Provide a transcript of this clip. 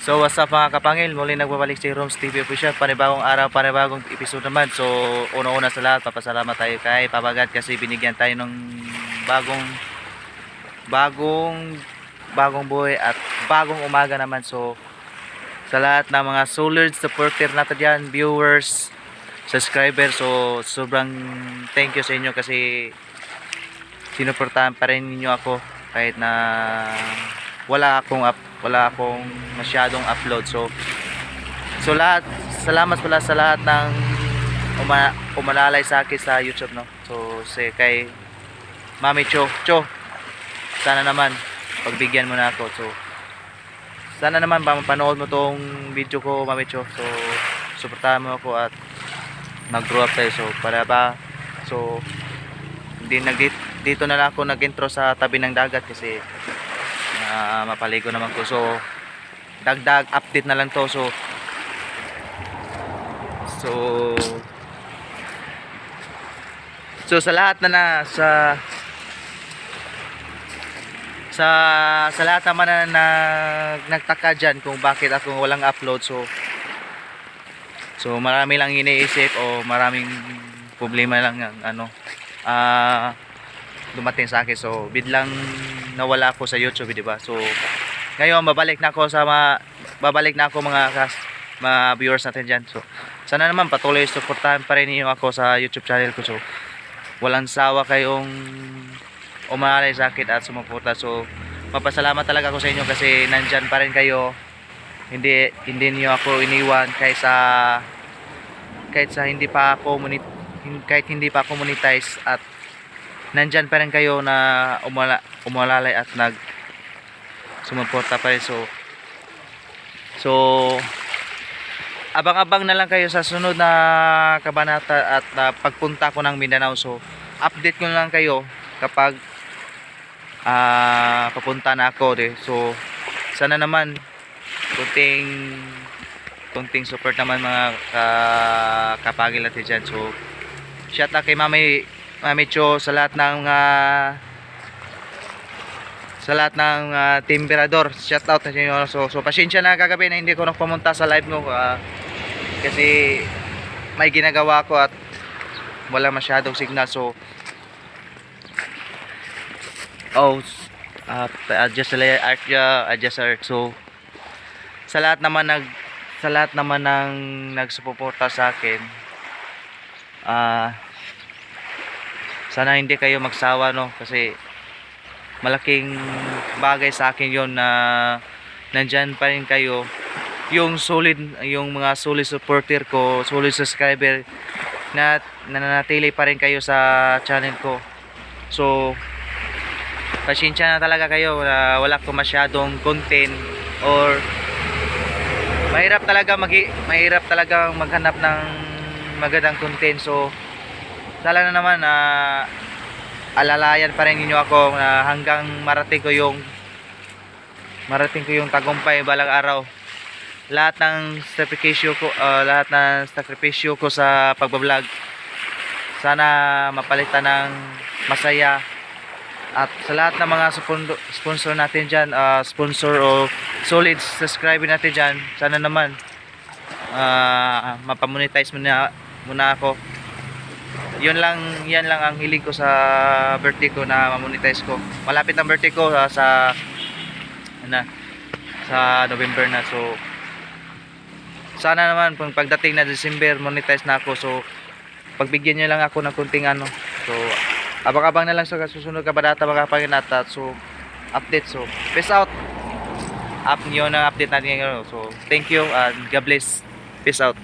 So what's up mga kapangil, muli nagbabalik si Roms TV Official, panibagong araw, panibagong episode naman. So una-una sa lahat, papasalamat tayo kay Papagat kasi binigyan tayo ng bagong bagong bagong buhay at bagong umaga naman. So sa lahat ng mga solid supporter natin dyan, viewers, subscribers, so sobrang thank you sa inyo kasi sinuportahan pa rin ninyo ako kahit na wala akong up, wala akong masyadong upload. So so lahat salamat pala sa lahat ng uma, umalalay sa akin sa YouTube no. So si kay Mami Cho, Cho. Sana naman pagbigyan mo na ako. So sana naman mapanood mo tong video ko Mami Cho. So suportahan mo ako at mag-grow up tayo. So para ba so hindi nag dito na lang ako nag-intro sa tabi ng dagat kasi ah, mapaligo naman ko. So dagdag update na lang to. So So So sa lahat na na sa sa sa lahat naman na, na nagtaka diyan kung bakit ako walang upload so So marami lang iniisip o maraming problema lang ang ano ah dumating sa akin. So biglang nawala ako sa YouTube, di ba? So ngayon babalik na ako sa mga babalik na ako mga kas, mga viewers natin diyan. So sana naman patuloy suportahan pa rin niyo ako sa YouTube channel ko. So walang sawa kayong umalay sa akin at sumuporta. So mapasalamat talaga ako sa inyo kasi nandyan pa rin kayo hindi hindi niyo ako iniwan kahit sa kahit sa hindi pa ako monit hin- kahit hindi pa ako monetize at nandyan pa rin kayo na umala, umalalay at nag sumuporta pa rin so so abang-abang na lang kayo sa sunod na kabanata at na pagpunta ko ng Mindanao so update ko na lang kayo kapag ah papunta na ako de. so sana naman kunting kunting support naman mga ka, kapagil natin dyan. So, shout out kay Mami, Mami Cho sa lahat ng ah, sa lahat ng ah, Team. Shout out sa inyo. So, so pasensya na kagabi na hindi ko nakapumunta sa live mo ah, kasi may ginagawa ko at wala masyadong signal. So, oh, uh, adjust art adjust art. So, sa lahat naman nag sa lahat naman ng nagsuporta sa akin ah sana hindi kayo magsawa no? Kasi malaking bagay sa akin yon na nandyan pa rin kayo. Yung solid yung mga solid supporter ko solid subscriber na nananatili pa rin kayo sa channel ko. So pasensya na talaga kayo na wala ko masyadong content or mahirap talaga mag mahirap talaga maghanap ng magandang content. So sana na naman na alalayan pa rin ninyo ako na hanggang marating ko yung marating ko yung tagumpay balang araw. Lahat ng sakripisyo ko ah, lahat ng sakripisyo ko sa pagbablog. Sana mapalitan ng masaya. At sa lahat ng mga spon- sponsor natin dyan, ah, sponsor o solid subscriber natin dyan, sana naman ah, mapamonetize muna, muna ako. Yun lang, yan lang ang hiling ko sa birthday ko na mamonetize ko. Malapit ang birthday ko ah, sa ano, sa November na. So sana naman pag pagdating na December monetize na ako. So pagbigyan niyo lang ako ng kunting ano. So abang-abang na lang sa susunod kabanata mga panginata so update so peace out up niyo na update natin ngayon so thank you and God bless peace out